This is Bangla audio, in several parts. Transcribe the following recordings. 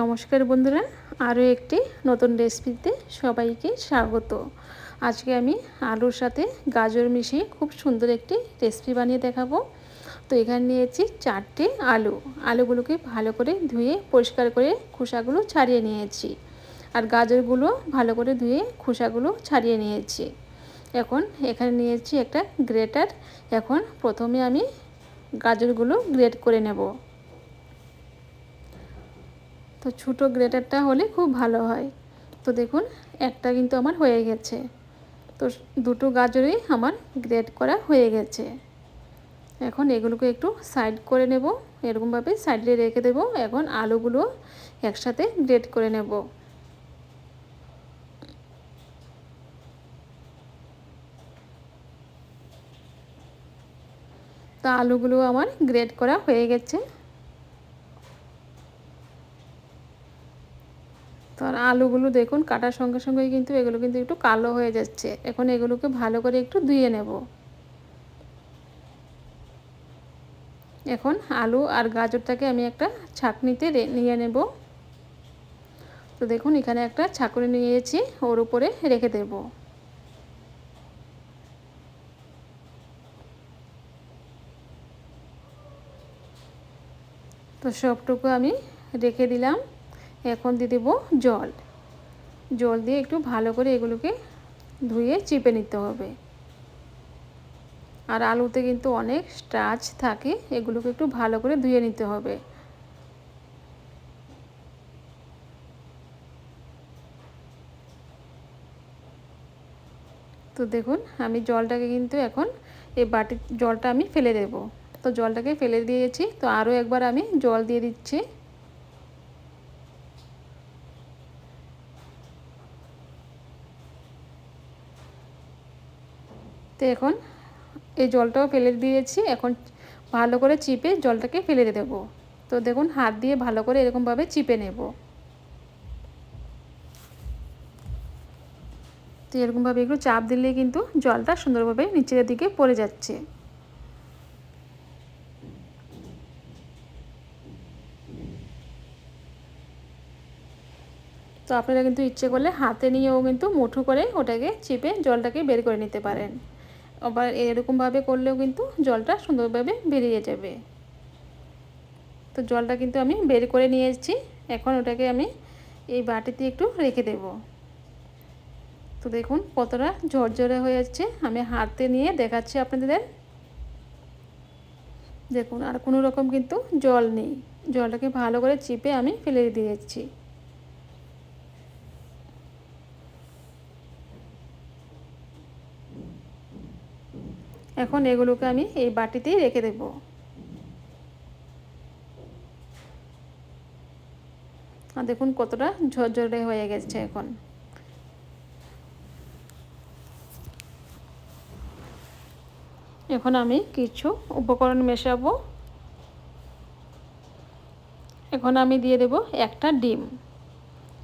নমস্কার বন্ধুরা, আরও একটি নতুন রেসিপিতে সবাইকে স্বাগত। আজকে আমি আলুর সাথে গাজর মিশিয়ে খুব সুন্দর একটি রেসিপি বানিয়ে দেখাবো। তো এখানে নিয়েছি চারটে আলু। আলুগুলোকে ভালো করে ধুয়ে, পরিষ্কার করে খোসাগুলো ছাড়িয়ে নিয়েছি। আর গাজরগুলো ভালো করে ধুয়ে খোসাগুলো ছাড়িয়ে নিয়েছি। এখন এখানে নিয়েছি একটা গ্রেটার। এখন প্রথমে আমি গাজরগুলো গ্রেট করে নেব। তো ছোটো গ্রেটারটা হলে খুব ভালো হয়। তো দেখুন, একটা কিন্তু আমার হয়ে গেছে। তো দুটো গাজরই আমার গ্রেট করা হয়ে গেছে। এখন এগুলোকে একটু সাইড করে নেব। এরকমভাবে সাইডে রেখে দেব। এখন আলুগুলো একসাথে গ্রেট করে নেব। তো আলুগুলো আমার গ্রেট করা হয়ে গেছে তো আর আলুগুলো দেখুন, কাটার সঙ্গে সঙ্গে কিন্তু এগুলো কিন্তু একটু কালো হয়ে যাচ্ছে। এখন এগুলোকে ভালো করে একটু ধুয়ে নেব। এখন আলু আর গাজরটাকে আমি একটা ছাকনিতে নিয়ে নেব। তো দেখুন, এখানে একটা ছাকনি নিয়েছি, ওর উপরে রেখে দেব। তো সবটুকু আমি রেখে দিলাম। এখন দিয়ে দেবো জল। জল দিয়ে একটু ভালো করে এগুলোকে ধুয়ে চিপে নিতে হবে। আর আলুতে কিন্তু অনেক স্টাচ থাকে, এগুলোকে একটু ভালো করে ধুয়ে নিতে হবে। তো দেখুন, আমি জলটাকে কিন্তু এখন এই বাটির, জলটা আমি ফেলে দেব। তো জলটাকে ফেলে দিয়েছি, তো আরও একবার আমি জল দিয়ে দিচ্ছি। তো এখন এই জলটাও ফেলে দিয়েছি। এখন ভালো করে চিপে জলটাকে ফেলে দেবো। তো দেখুন, হাত দিয়ে ভালো করে এরকমভাবে চিপে নেব। তো এরকমভাবে একটু চাপ দিলে কিন্তু জলটা সুন্দরভাবে নিচের দিকে পড়ে যাচ্ছে। তো আপনারা কিন্তু ইচ্ছে করলে হাতে নিয়েও কিন্তু মুঠো করে ওটাকে চিপে জলটাকে বের করে নিতে পারেন। আবার এরকমভাবে করলেও কিন্তু জলটা সুন্দরভাবে বেরিয়ে যাবে। তো জলটা কিন্তু আমি বের করে নিয়ে এসেছি। এখন ওটাকে আমি এই বাটিতে একটু রেখে দেব। তো দেখুন কতটা ঝরঝরে হয়ে যাচ্ছে। আমি হাতে নিয়ে দেখাচ্ছি আপনাদের। দেখুন আর কোনো রকম কিন্তু জল নেই। জলটাকে ভালো করে চিপে আমি ফেলে দিয়েছি। এখন এগুলোকে আমি এই বাটিতেই রেখে দেব। আর দেখুন কতটা ঝরঝরে হয়ে গেছে এখন। এখন আমি কিছু উপকরণ মেশাবো। এখন আমি দিয়ে দেব একটা ডিম।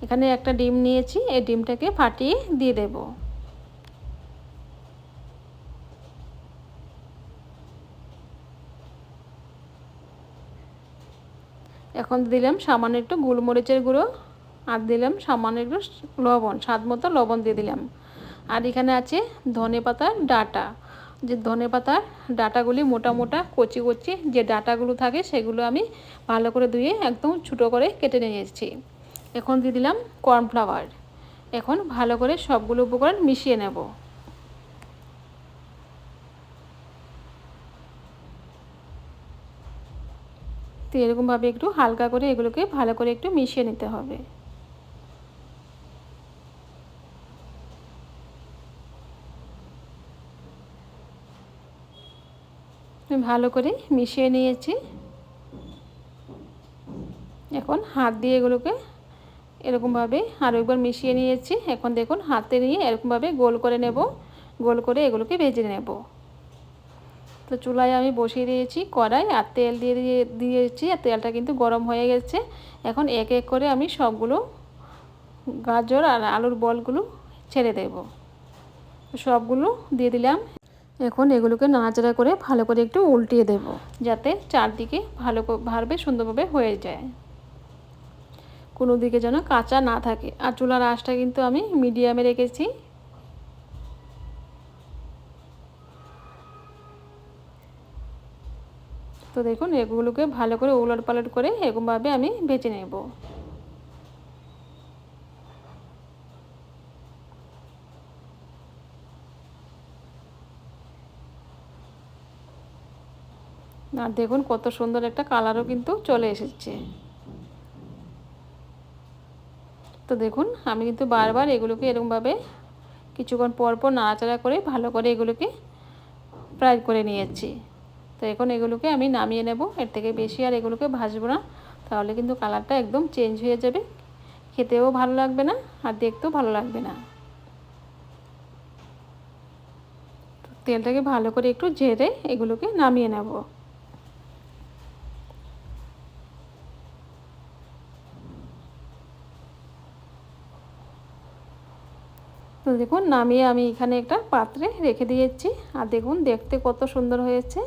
এখানে একটা ডিম নিয়েছি, এই ডিমটাকে ফাটিয়ে দিয়ে দেবো। এখন দিলাম সামান্য একটু গোলমরিচের গুঁড়ো আর দিলাম সামান্য একটু লবণ, স্বাদ মতো লবণ দিয়ে দিলাম। আর এখানে আছে ধনে পাতার ডাটা। যে ধনে পাতার ডাটাগুলি মোটা মোটা কচি কচি যে ডাটাগুলো থাকে সেগুলো আমি ভালো করে ধুয়ে একদম ছোটো করে কেটে নিয়ে এসেছি। এখন দিয়ে দিলাম কর্নফ্লাওয়ার। এখন ভালো করে সবগুলো উপকরণ মিশিয়ে নেব। তো এরকমভাবে একটু হালকা করে এগুলোকে ভালো করে একটু মিশিয়ে নিতে হবে। ভালো করে মিশিয়ে নিয়েছি। এখন হাত দিয়ে এগুলোকে এরকমভাবে আরও একবার মিশিয়ে নিয়েছি। এখন দেখুন, হাতে নিয়ে এরকমভাবে গোল করে নেব। গোল করে এগুলোকে ভেজে নেব। তো চুলায় আমি বসিয়ে দিয়েছি কড়াই আর তেল দিয়ে দিয়ে দিয়েছি আর তেলটা কিন্তু গরম হয়ে গেছে। এখন এক এক করে আমি সবগুলো গাজর আর আলুর বলগুলো ছেড়ে দেব। সবগুলো দিয়ে দিলাম। এখন এগুলোকে নাড়াচাড়া করে ভালো করে একটু উল্টিয়ে দেব যাতে চারদিকে ভালো ভাবে সুন্দরভাবে হয়ে যায়। কোনো দিকে যেন কাঁচা না থাকে। আর চুলার আঁশটা কিন্তু আমি মিডিয়ামে রেখেছি। তো দেখুন, এগুলোকে ভালো করে উলট পালট করে এরকমভাবে আমি ভেজে নেব। আর দেখুন, কত সুন্দর একটা কালারও কিন্তু চলে এসেছে। তো দেখুন, আমি কিন্তু বারবার এগুলোকে এরকমভাবে কিছুক্ষণ পর পর নাড়াচাড়া করে ভালো করে এগুলোকে ফ্রাই করে নিয়েছি। তো এখন এগুলোকে আমি নামিয়ে নেব। এর থেকে বেশি আর এগুলোকে ভাজবো না। তাহলে কিন্তু কালারটা একদম চেঞ্জ হয়ে যাবে। খেতেও ভালো লাগবে না আর দেখতেও ভালো লাগবে না। তেলটাকে ভালো করে একটু ঝেড়ে এগুলোকে নামিয়ে নেব। তো দেখুন, নামিয়ে আমি এখানে একটা পাত্রে রেখে দিয়েছি। আর দেখুন, দেখতে কত সুন্দর হয়েছে।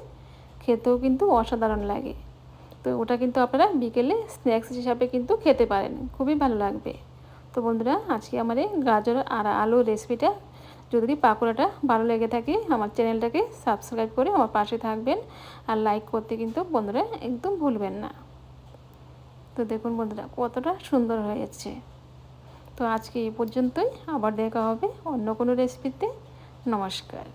খেতেও কিন্তু অসাধারণ লাগে। তো ওটা কিন্তু আপনারা বিকেলে স্ন্যাক্স হিসাবে কিন্তু খেতে পারেন, খুবই ভালো লাগবে। তো বন্ধুরা, আজকে আমার এই গাজর আর আলু রেসিপিটা যদি পাকোড়াটা ভালো লেগে থাকে, আমার চ্যানেলটাকে সাবস্ক্রাইব করে আমার পাশে থাকবেন। আর লাইক করতে কিন্তু বন্ধুরা একদম ভুলবেন না। তো দেখুন বন্ধুরা, কতটা সুন্দর হয়েছে তো আজকে এই পর্যন্তই, আবার দেখা হবে অন্য কোনো রেসিপিতে নমস্কার।